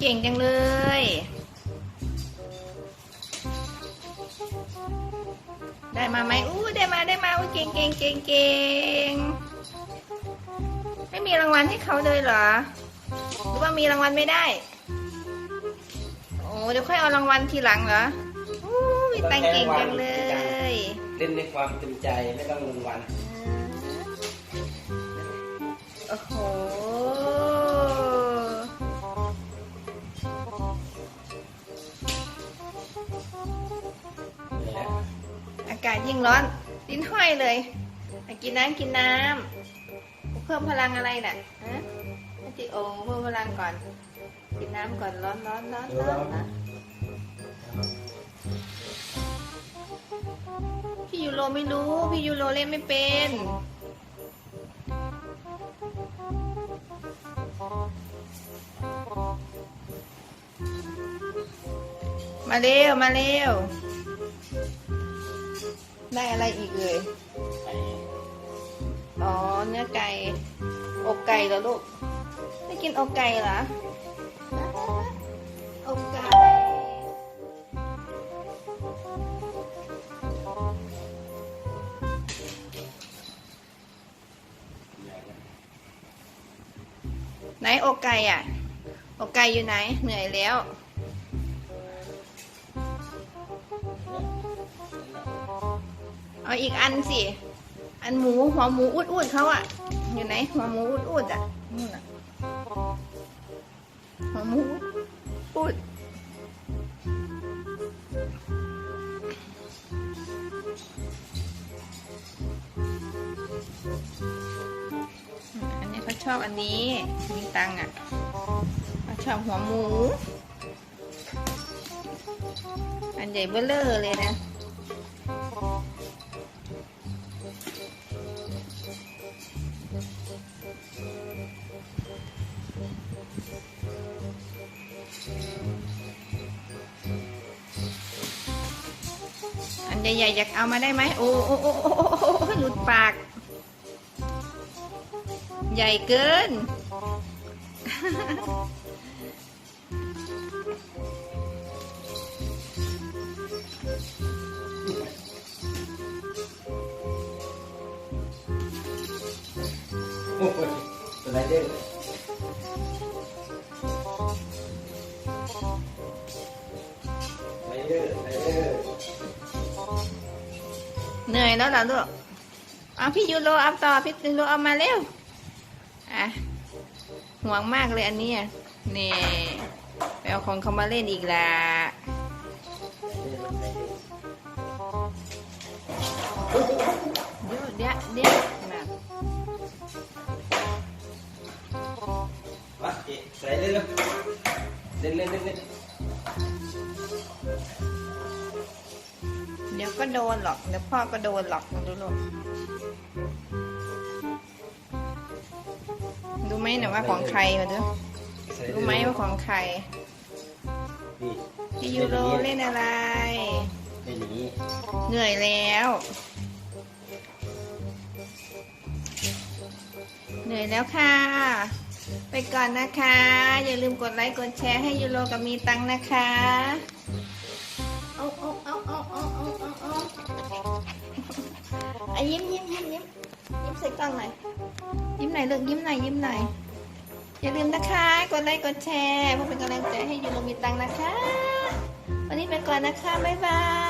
เก่งจังเลยได้มาไหมอู้ได้มาได้มาอู้เก่งเก่งเก่งเก่งไม่มีรางวัลให้เขาเลยเหรอ หรือว่ามีรางวัลไม่ได้ โอ้เดี๋ยวค่อยเอารางวัลทีหลังเหรออู้มีตังค์เก่งจังเลย เล่นในความเต็มใจไม่ต้องรางวัล โอ้โหนี่แหากาศยิ่งร้อนลิ้นห้อยเลยกินน้ำกินน้ำเพิ่มพลังอะไรน่ะฮะจิโอเพิ่มพลังก่อน กินน้ำก่อนร้อนร้อนร้อนร้อนนะพี่ยูโรไม่รู้ พี่ยูโรเล่นไม่เป็นมาเร็ว มาเร็ว ได้อะไรอีกเลยไอ้อ๋อ เนื้อไก่ อกไก่เหรอลูก ไม่กินอกไก่เหรอ อกไก่ ไหนอกไก่อะ อกไก่อยู่ไหน เหนื่อยแล้ว เอาอีกอันสิ อันหมูหัวหมูอุดอุดเขาอะอยู่ไหนหัวหมูอุดอุดอะนู่นอะหัวหมูอุดอันนี้เขาชอบอันนี้มีตังอะเขาชอบหัวหมู อันใหญ่เบ้อเลอเลยนะ ใหญ่ๆอยากเอามาได้ไหมโอ้โอ้โอ้โอ้โอ้หลุดปาก ใหญ่เกิน โอ้ยสไลเดอร์ เหนื่อยแล้วเหรอลูกเอาพี่ยูโรเอาต่อพี่ยูโรเอามาเร็วอะห่วงมากเลยอันเนี้ยนี่ไปเอาของเขามาเล่นอีกละเดี๋ยวเดี๋ยวเดี๋ยวมามาเอ๊ะสไลเดอร์เล่นเล่นเล่นเล่น ดี๋ยวก็โดนหรอก เดี๋ยวพ่อก็โดนหรอกมาดูลูกดูไหมนะว่าของใครมาดูสลเดอรู้ไหมว่าของใครนี่พี่ยูโรเล่นอะไรเล่นอย่างนี้เหนื่อยแล้ว เหนื่อยแล้วค่ะ ไปก่อนนะคะ อย่าลืมกดไลค์กดแชร์ให้ยูโรกับมีตังค์นะคะ อยิ้มยิ้มยิ้มยิ้มยิ้มใส่กล้องหน่อยยิ้มหน่อยลูกยิ้มหน่อยยิ้มหน่อยอย่าลืมนะคะ กดไลค์กดแชร์เพื่อเป็นกำลังใจให้ยูโรมีตังค์นะคะ วันนี้ไปก่อนนะคะบ๊ายบาย